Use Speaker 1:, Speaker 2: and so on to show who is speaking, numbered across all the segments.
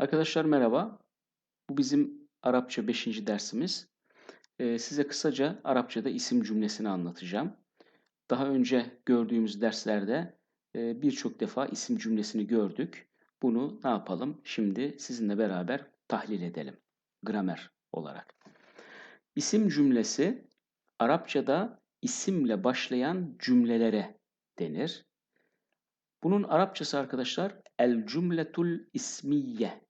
Speaker 1: Arkadaşlar merhaba. Bu bizim Arapça 5. dersimiz. Ee, size kısaca Arapçada isim cümlesini anlatacağım. Daha önce gördüğümüz derslerde e, birçok defa isim cümlesini gördük. Bunu ne yapalım? Şimdi sizinle beraber tahlil edelim. Gramer olarak. İsim cümlesi Arapçada isimle başlayan cümlelere denir. Bunun Arapçası arkadaşlar el cümletul ismiye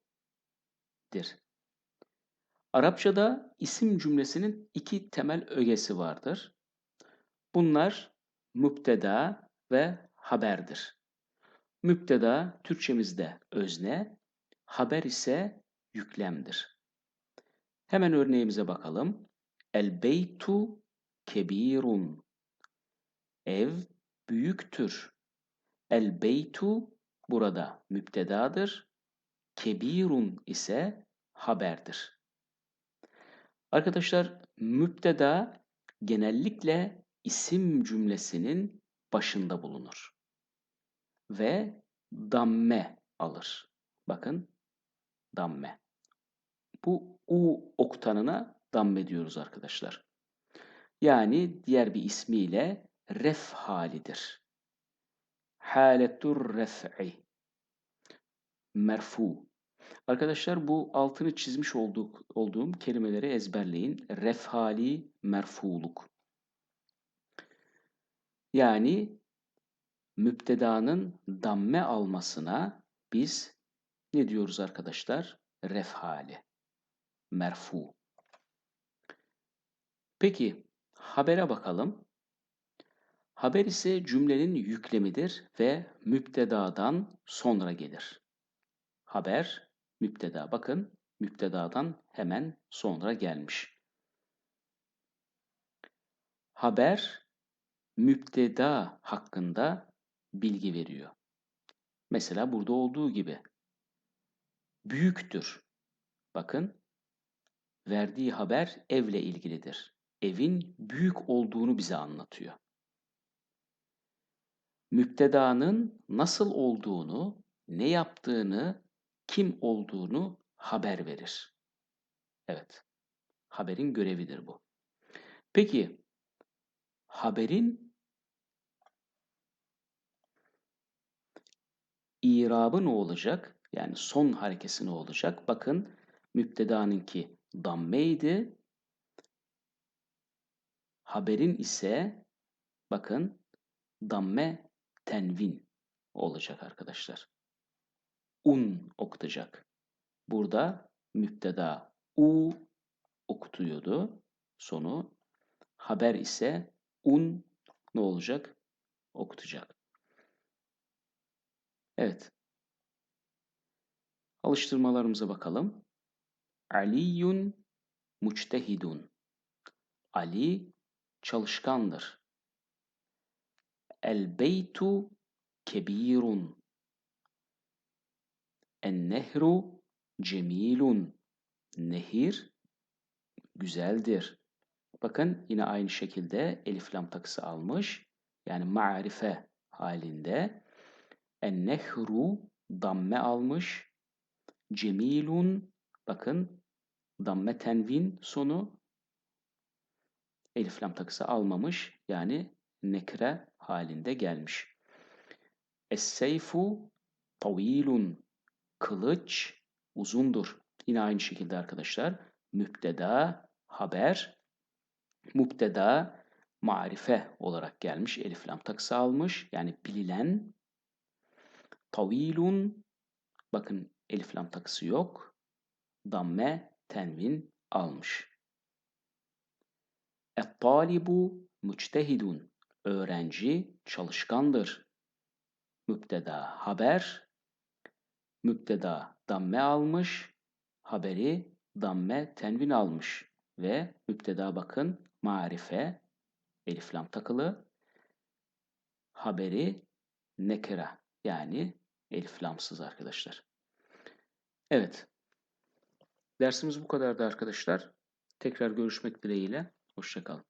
Speaker 1: dir. Arapçada isim cümlesinin iki temel ögesi vardır. Bunlar müpteda ve haberdir. Müpteda Türkçemizde özne, haber ise yüklemdir. Hemen örneğimize bakalım. El beytu kebirun. Ev büyüktür. El beytu burada müptedadır. Kebirun ise haberdir. Arkadaşlar müpteda genellikle isim cümlesinin başında bulunur. Ve damme alır. Bakın damme. Bu u oktanına damme diyoruz arkadaşlar. Yani diğer bir ismiyle ref halidir. Haletur ref'i. Merfu. Arkadaşlar bu altını çizmiş olduk, olduğum kelimeleri ezberleyin. Refhali merfuluk. Yani müptedanın damme almasına biz ne diyoruz arkadaşlar? Refhali. Merfu. Peki habere bakalım. Haber ise cümlenin yüklemidir ve müptedadan sonra gelir. Haber müpteda. Bakın müptedadan hemen sonra gelmiş. Haber müpteda hakkında bilgi veriyor. Mesela burada olduğu gibi büyüktür. Bakın verdiği haber evle ilgilidir. Evin büyük olduğunu bize anlatıyor. Müptedanın nasıl olduğunu, ne yaptığını kim olduğunu haber verir. Evet, haberin görevidir bu. Peki, haberin irabı ne olacak? Yani son harekesi ne olacak? Bakın, müptedanınki dammeydi. Haberin ise bakın damme tenvin olacak arkadaşlar un okutacak. Burada müpteda u okutuyordu sonu. Haber ise un ne olacak? Okutacak. Evet. Alıştırmalarımıza bakalım. Aliyun muçtehidun. Ali çalışkandır. El beytu kebirun. En-nehru cemilun. Nehir güzeldir. Bakın yine aynı şekilde elif lam takısı almış. Yani marife halinde. En-nehru damme almış. Cemilun bakın damme tenvin sonu elif lam takısı almamış. Yani nekre halinde gelmiş. Es-seyfu tavilun Kılıç uzundur. Yine aynı şekilde arkadaşlar. Müpteda, haber, müpteda, marife olarak gelmiş. Elif lam takısı almış. Yani bilinen. Tavilun, bakın elif lam takısı yok. Damme, tenvin almış. Et-talibu müçtehidun. Öğrenci çalışkandır. Müpteda haber, müpteda damme almış, haberi damme tenvin almış ve müpteda bakın marife elif lam takılı haberi nekera yani elif lamsız arkadaşlar. Evet. Dersimiz bu kadardı arkadaşlar. Tekrar görüşmek dileğiyle. Hoşçakalın.